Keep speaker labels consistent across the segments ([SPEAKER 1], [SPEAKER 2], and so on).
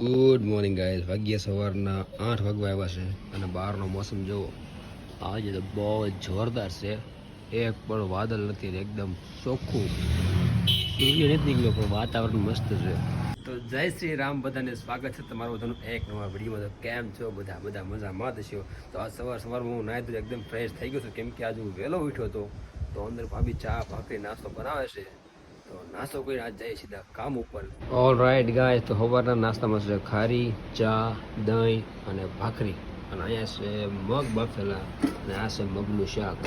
[SPEAKER 1] Good morning guys વાગ્યા સવારના આઠ વાગવા આવ્યા છે અને બહારનો મોસમ જુઓ. આજે તો બહુ જોરદાર છે. એક પણ વાદળ નથી, એકદમ ચોખ્ખું. સૂર્ય નથી નીકળ્યો, પણ વાતાવરણ મસ્ત છે. તો જય શ્રી રામ, બધાને સ્વાગત છે તમારું બધાનું. એક નવા વિડીયોમાં તો કેમ છો? બધા બધા મજામાં છો? તો આ સવાર સવારમાં હું નાહી ધોઈને એકદમ ફ્રેશ થઈ ગયો છું. કેમ કે આજે હું વહેલો ઉઠ્યો હતો. તો અંદર ભાભી ચા, ભાખરી, નાસ્તો બનાવે છે. તો નાસ્તો કરીને આજ જઈએ સીધા કામ ઉપર. ઓલ ગાય તો સવારના નાસ્તામાં છે ખારી, ચા, દહીં અને ભાખરી. અને અહીંયા છે મગ બાફેલા અને આ છે મગનું શાક.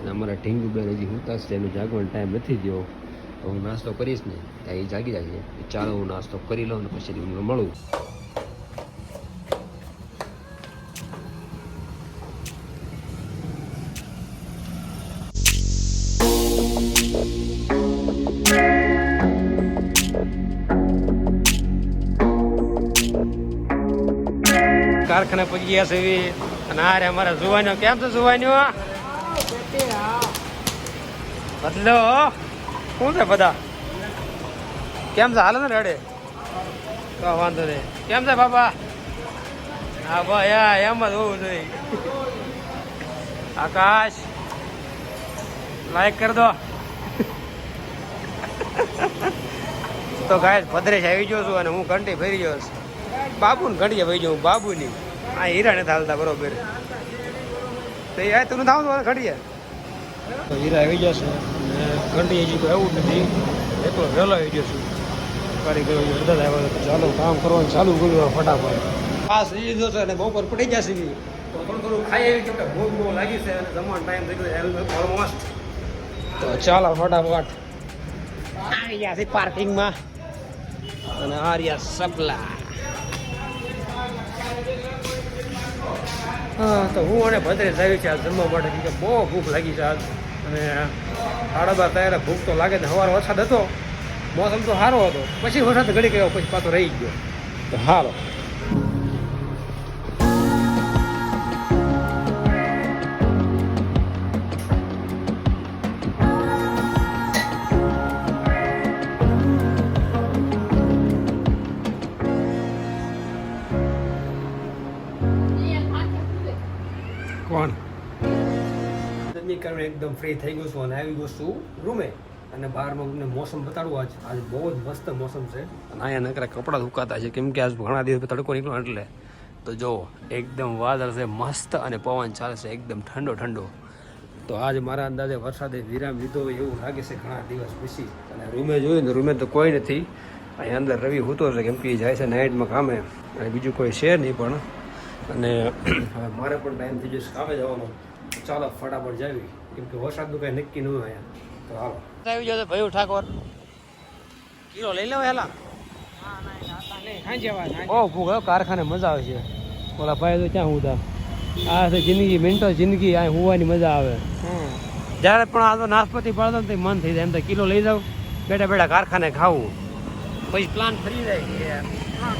[SPEAKER 1] અને અમારા ઢીંગુબેન હજી હુતા છે, એનું જાગવાનો ટાઈમ નથી થયો. તો હું નાસ્તો કરીશ ને, ત્યાં એ જાગી જાય ચાલો હું નાસ્તો કરી લઉં ને પછી તમને મળું. કારખાને પગી છે એવી. અને આ રે અમારા જુવાનો કેમ છે જુવાનો બદલો શું છે બધા? કેમ છે? હાલ ને રડે? તો વાંધો નહીં. કેમ છે બાબા હા ભાઈ એમ જ હોવું જોઈએ. આકાશ લાઈક કરી દો. તો ગાય ભદ્રેશ આવી ગયો છું અને હું ઘંટી ફરી ગયો છું. બાબુ ને ઘડીએ ભાઈ જાઉં બાબુની. આ હીરા ને ચાલતા બરોબર. તો એ તું થાવ તો ઘડીએ. તો હીરા આવી જશે અને ઘંટી હજી કોઈ એવું નથી. એકલો વહેલો આવી ગયો છું. ગયો અડધા બધા તો ચાલો કામ કરવાનું ચાલુ કર્યું ફટાફટ. પાસ લઈ લીધો છે અને બપોર પડી જશે બી તો થોડું થોડું ખાઈ આવી કે ભૂખ બહુ લાગી છે અને જમવાનો ટાઈમ થઈ ગયો ઓલમોસ્ટ તો ચાલો ફટાફટ. આવી ગયા છે પાર્કિંગમાં. અને આર્યા રહ્યા સપલા. હા, તો હું અને ભદ્રેશ આવી છે આ જમવા માટે કે બહુ ભૂખ લાગી છે આજ. અને સાડા બાર ત્યારે ભૂખ તો લાગે ને સવારે વરસાદ હતો, મોસમ તો સારો હતો. પછી વરસાદ ઘડી ગયો પછી પાછો રહી ગયો. તો સારો કોણ? કારણે એકદમ ફ્રી થઈ ગયો છું અને આવી ગયો છું રૂમે. અને બહારમાં તમને મોસમ બતાડું આજ. આજ બહુ જ મસ્ત મોસમ છે. અને અહીંયા નકરા કપડાં સુકાતા છે. કેમ કે આજ ઘણા દિવસ તડકો નીકળ્યો એટલે. તો જો એકદમ વાદળ છે મસ્ત અને પવન ચાલે છે. એકદમ ઠંડો ઠંડો. તો આજ મારા અંદાજે વરસાદે વિરામ લીધો હોય એવું લાગે છે ઘણા દિવસ પછી. અને રૂમે જોયું ને રૂમે તો કોઈ નથી. અહીંયા અંદર રવિ હોતો છે કેમ કે એ જાય છે નાઇટમાં કામે. અને બીજું કોઈ છે નહીં પણ. અને મારે પણ ટાઈમ થઈ જશે કામે જવાનો. ચાલો ફટાફટ જાવી. કેમ કે વરસાદનું કાંઈ નક્કી ન હોય અહીંયા. તો હાલો. આવી જશે ભાઈ ઠાકોર. કિલો લઈ લેવા હેલા. ઓ ભૂખ કારખાને મજા આવે છે. ઓલા ભાઈ તો ક્યાં ઉદા આ છે જિંદગી મિનિટો જિંદગી આ હોવાની મજા આવે. જ્યારે પણ આ તો નાશપતિ પાડતો ને મન થઈ જાય. એમ તો કિલો લઈ જાવ બેઠા બેઠા કારખાને ખાવું. પછી પ્લાન ફરી જાય.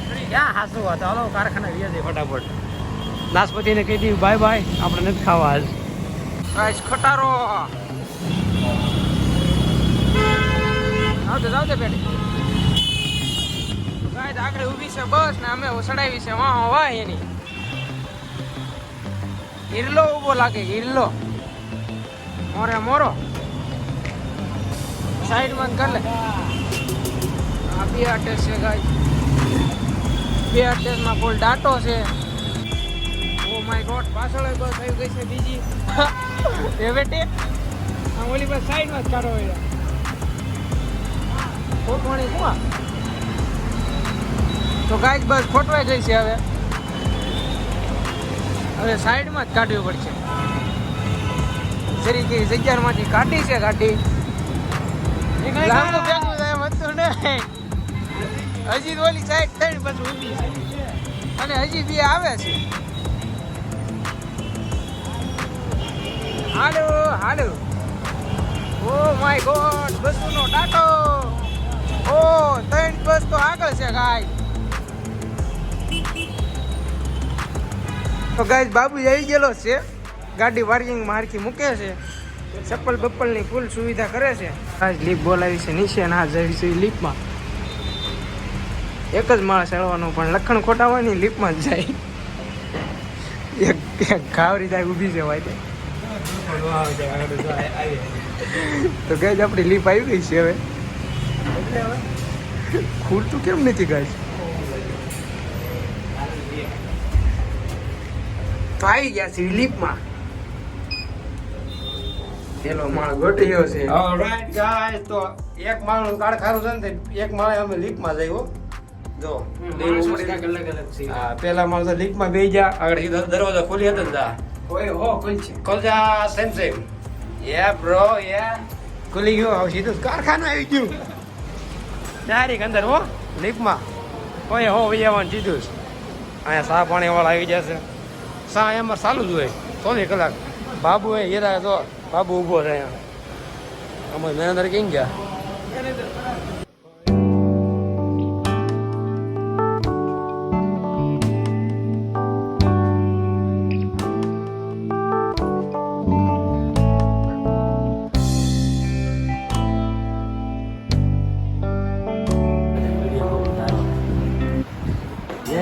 [SPEAKER 1] કે ક્યાં હાસુ હતો હાલો કારખાને વ્યાજે ફટાફટ. નાશપતિને કહી દીધું, બાય બાય, આપણે નથી ખાવા આજ ખટારો. આવતે આવતે બેટી.
[SPEAKER 2] ગાય આગળ ઊભી છે બસ ને અમે સડાવી છે વાહ એની. હિરલો ઊભો લાગે, હિરલો. મોરે મોરો. સાઈડમાં કર આ બે અટેચ છે ગાય બે ફૂલ ડાટો છે. માય ગોડ પાછળ બસ આવી ગઈ છે બીજી. એ બેટે આ ઓલી બસ સાઈડમાં જ કાઢો હોય ફોટવાણી કુવા તો ગાય બસ ફોટવાઈ ગઈ છે હવે. હવે સાઈડમાં જ કાઢવી પડશે. જરી કે જગ્યામાંથી કાઢી છે કાઢી લાંબુ ભેગું થાય એમ હતું નહીં. હજી ઓલી સાઈડ થઈ પછી ઊભી અને હજી બી આવે છે. હાલો હાલો. ઓ માય ગોડ, બસનો ટાટો. ઓ, ત્રણ બસ તો આગળ છે ગાય તો ગાય બાબુ આવી ગયેલો છે. ગાડી પાર્કિંગ મારકી મૂકે છે. ચપ્પલ બપ્પલની ફૂલ સુવિધા કરે છે. આજ લીપ બોલાવી છે, નીચે ના જઈ છે લીપમાં એક જ માળ ચડવાનું, પણ લખણ ખોટા હોય ને લીપમાં જ જાય. એક ઘાવરી થાય ઊભી છે વાય તો ગઈ આપણી લીપ આવી ગઈ છે હવે. ખુલતું કેમ નથી ગાય તો આવી ગયા છે લીપમાં પેલો માળ ગોઠ્યો છે.
[SPEAKER 1] ઓલરાઈટ ગાઈસ તો એક માળનું ખારું છે ને એક માળે અમે લીપમાં જઈ હો. જો પેલા માણસો તો લીપમાં બેહી જા આગળ દરવાજા દરવાજો ખોલી હતો
[SPEAKER 2] ઓય કોઈ છે?
[SPEAKER 1] કોલજા same same yeah bro yeah. ખુલી ગયો હવે સીધું કારખાનું આવી ગયું. ડાયરેક અંદર હો. લીપમાં કોઈ હો વૈયાવાન સીધું જ. અહીંયા સા પાણી વાળા આવી જશે સા એમાં ચાલુ જ હોય ચોવીસ કલાક. બાબુ એ હીરા તો બાબુ ઊભો છે અહીંયા. અમે મેનેજર કેમ ગયા?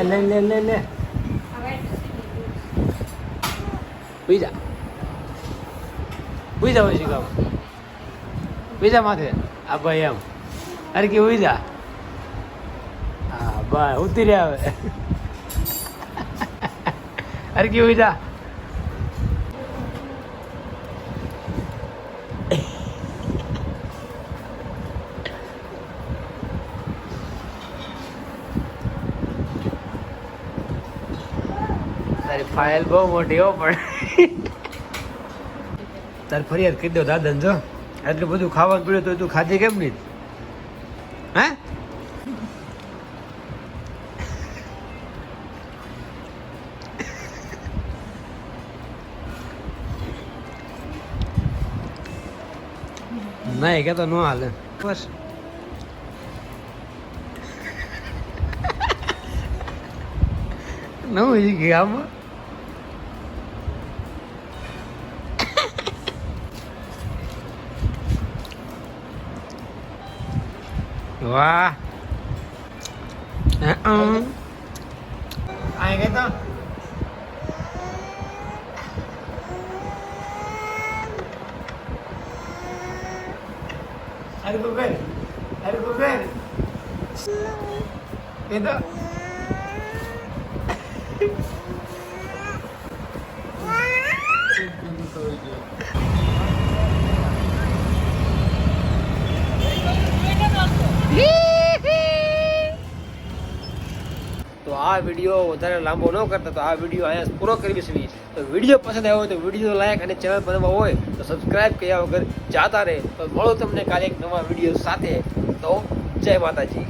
[SPEAKER 1] લે લે લે લે લે. બીજા બીજા હોય શીખાવ બીજા માથે. આ ભાઈ એમ અરે કે બીજા હા ભાઈ, ઉતરી આવે. અરે કે બીજા ફાઇલ બહુ મોટી, હો, પણ. તાર ફરિયાદ કરી દો દાદા જો. એટલું બધું ખાવાનું પીડ્યું તો તું ખાધી કેમ નહીં? હે? નહીં કે તો ન હાલે. બસ. નવું ગયા ગામમાં? વાહ આય ગઈ તો અરે ગોગલ અરે ગોગલ એ આ વીડિયો વધારે લાંબો ન કરતા તો આ વીડિયો અહીંયા પૂરો કરી છે તો વીડિયો પસંદ આવ્યો હોય તો વીડિયો લાયક અને ચેનલ બનાવવા હોય તો સબસ્ક્રાઈબ કર્યા વગર જાતા રહે. તો મળો તમને કાલે એક નવા વીડિયો સાથે. તો જય માતાજી.